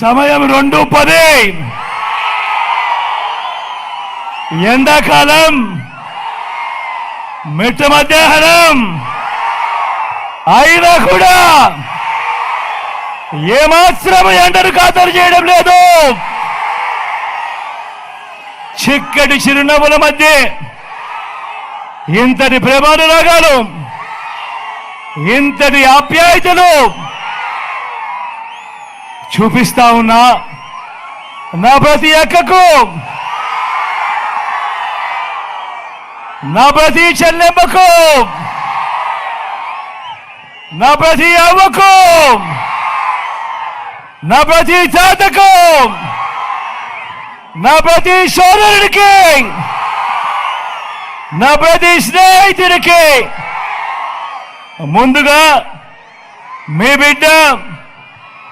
సమయం రెండు పది. ఎండాకాలం మిట్ట మధ్యాహ్నం అయినా కూడా ఏమాత్రం ఎండను ఖాతరు చేయడం లేదు. చిక్కటి చిరునవ్వుల మధ్య ఇంతటి ప్రేమానురాగాలు ఇంతటి ఆప్యాయతలు చూపిస్తా ఉన్నా. నా ప్రతి అక్కకు. నా ప్రతి చెల్లెమ్మకు. నా ప్రతి అవ్వకు. నా ప్రతి తాతకు. నా ప్రతి సోదరుడికి. నా ప్రతి స్నేహితుడికి. ముందుగా మీ బిడ్డ